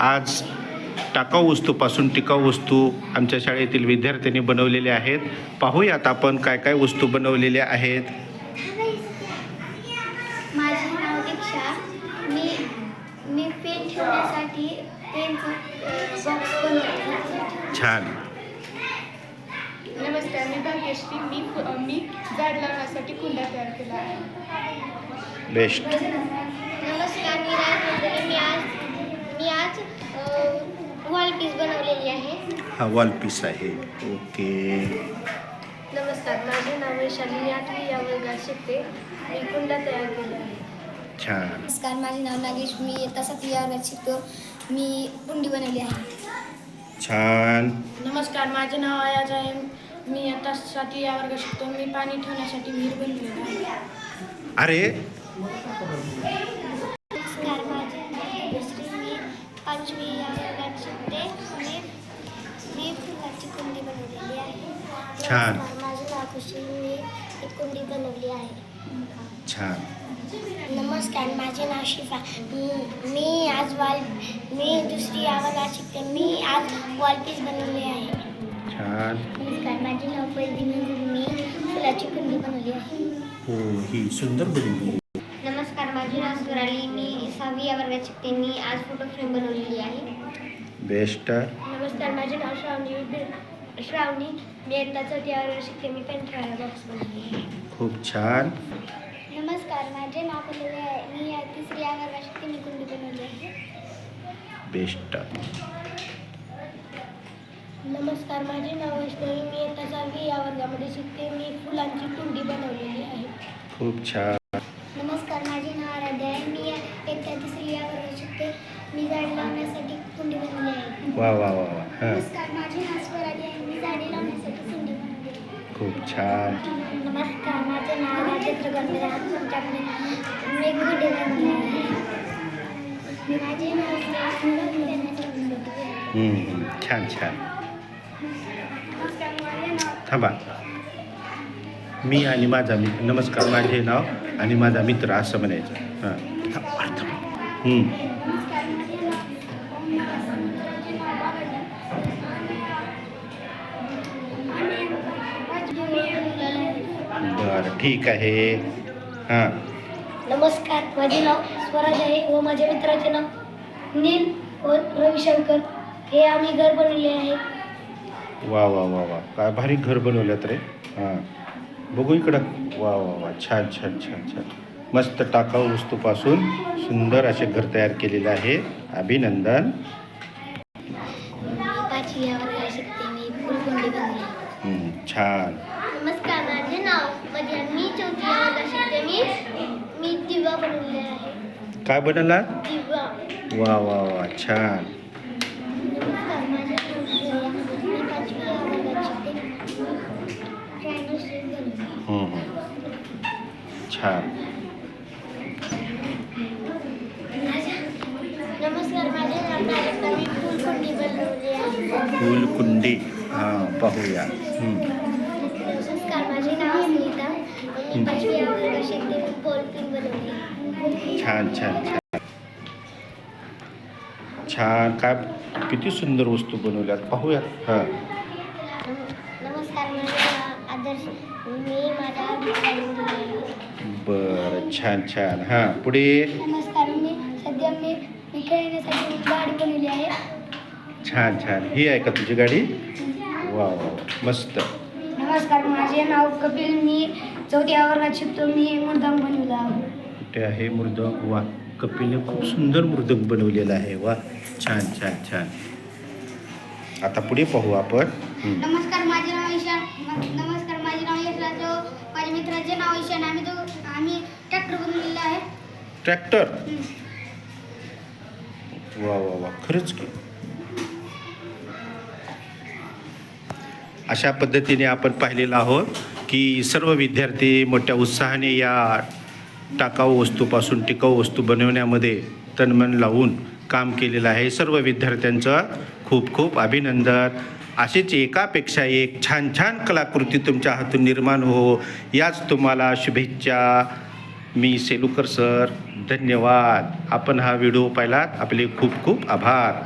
आज टाकाऊ वस्तूपासून टिकाऊ वस्तू आमच्या शाळेतील विद्यार्थ्यांनी बनवलेल्या आहेत. पाहूयात आपण काय काय वस्तू बनवलेल्या आहेत. माझे नाव दीक्षा. मी मी पेन ठेवण्यासाठी पेनचा बॉक्स बनवला छान. नमस्कार मी भाग्यश्री. मी फु- मी झाड लावण्यासाठी कुंडा तयार केला आहे. बेस्ट. नमस्कार मी राजनंदिनी मी आज मी आज वॉल पीस बनवलेली आहे हा वॉल पीस आहे. ओके नमस्कार माझे नाव वैशाली मी आठवी या वर्गात शिकते. मी कुंडा तयार केला आहे. छान. नमस्कार माझे नाव नागेश मी येता सातवी या वर्गात शिकतो. मी कुंडी बनवली आहे. छान. नमस्कार माझे नाव आयाज आहे. मी आता सातवी या वर्गात शिकतो. मी पाणी ठेवण्यासाठी विहीर बनवलेला आहे. अरे छान. नमस्कार, माझे नाव खुशी मी एक कुंडी बनवली आहे. छान. नमस्कार माझे नाव शिफा. मी- आज वॉल मी दुसरी आवाजात शिकते मी आज वॉल पीस बनवले आहे. छान. नमस्कार माझे नाव पैदी मी फुलाची कुंडी बनवली आहे. हो ही सुंदर बनवली नमस्कार माझे नाव स्वराली मी सहावी या वर्गात शिकते मी आज फोटो फ्रेम बनवलेली आहे. बेस्ट नमस्कार माझे नाव श्रावणी श्रावणी मी एकदा चौथी या वर्गात शिकते मी पेन ठेवायला बॉक्स बनवली आहे. खूप छान. नमस्कार माझे नाव पल्लवी आहे. मी या तिसरी वर्गात शिकते मी कुंडी बनवली आहे. बेस्ट. नमस्कार माझे नाव वैष्णवी. मी एकदा सहावी या वर्गामध्ये शिकते. मी फुलांची कुंडी बनवलेली आहे. खूप छान. नमस्कार माझे नाव आराध्या आहे. मी एकट्या तिसरी या वर्गात शिकते. मी झाड लावण्यासाठी कुंडी बनवली आहे. वा वा वा वा. नमस्कार माझे नाव स्वराली आहे मी झाडे लावण्यासाठी कुंडी बनवली आहे खूप छान. नमस्कार माझे नाव राजेंद्र गणपती आहे. तुमच्याकडे मी एक कुंडी बनवली आहे माझे नाव सुरेश देण्यासाठी कुंडी बनवली आहे. हम्म, हम्म. छान छान. थांबा. मी आणि माझा मित्र नमस्कार माझे नाव आणि माझा मित्र असं म्हणायचं. हां थांब, अर्थ. हम्म. नमस्कार माझे नाव ओम विकास. माझे नाव बाबाजी. आणि माझी मुलगी आहे. बरं ठीक आहे. हां. नमस्कार माझे नाव स्वराज आहे व माझ्या मित्राचे नाव नील व रविशंकर. हे आम्ही घर बनवले आहे. वा वा वा वा. काय भारी घर बनवल्यात रे. हां. बघू इकडं. वा वा वा. छान छान छान छान. मस्त टाकाऊ वस्तूपासून सुंदर असे घर तयार केलेले आहे. अभिनंदन. पाचवी या वर्गात शिकते मी फुलकुंडी बनवली. हम्म, छान नमस्कार माझे नाव म्हणजे मी चौथी या वर्गात शिकते मी मी दिवा बनवले आहे काय दिवा. वा वा वा छान. नमस्कार माझे नाव श्रेया मी पाचवी या वर्गात शिकते ट्रायनल शेप बनवली हम्म, हम्म. छान नमस्कार माझे नाव नायका मी फुलकुंडी बनवली आहे फुलकुंडी हां पाहूया हम्म. नमस्कार माझे नाव स्मिता मी पाचवी या वर्गात शिकते मी बॉलपिन बनवली छान छान छान. छान. काय किती सुंदर वस्तू बनवल्यात. पाहूया हां. नमस्कार आदर्श. मी माझ्या. बरं. छान छान. हां पुढे? नमस्कार मी सध्या मी मी खेळण्यासाठी गाडी बनवली आहे. छान छान. ही आहे का तुझी गाडी? वा वा. मस्त. नमस्कार माझे नाव कपिल. मी चौथ्या वर्गात शिकतो. मी मुर्दाम बनवला कुठे आहे मृदंग वा कपिलने खूप सुंदर मृदंग बनवलेला आहे. वा छान छान छान. आता पुढे पाहू आपण. नमस्कार माझे नाव ईशान नमस्कार माझे नाव यशराज माझ्या मित्राचे नाव ईशान आम्ही तो आम्ही ट्रॅक्टर बनवलेला आहे. ट्रॅक्टर? वा वा वा खरंच की. अशा पद्धतीने आपण पाहिलेलं आहोत की सर्व विद्यार्थी मोठ्या उत्साहाने या टाकाऊ वस्तूपासून टिकाऊ वस्तू बनवण्यामध्ये तनमन लावून काम केलेलं आहे. सर्व विद्यार्थ्यांचं खूप खूप अभिनंदन. अशीच एकापेक्षा एक छान छान कलाकृती तुमच्या हातून निर्माण हो. याच तुम्हाला शुभेच्छा. मी सेलुकर सर. धन्यवाद. आपण हा व्हिडिओ पाहिलात. आपले खूप खूप आभार.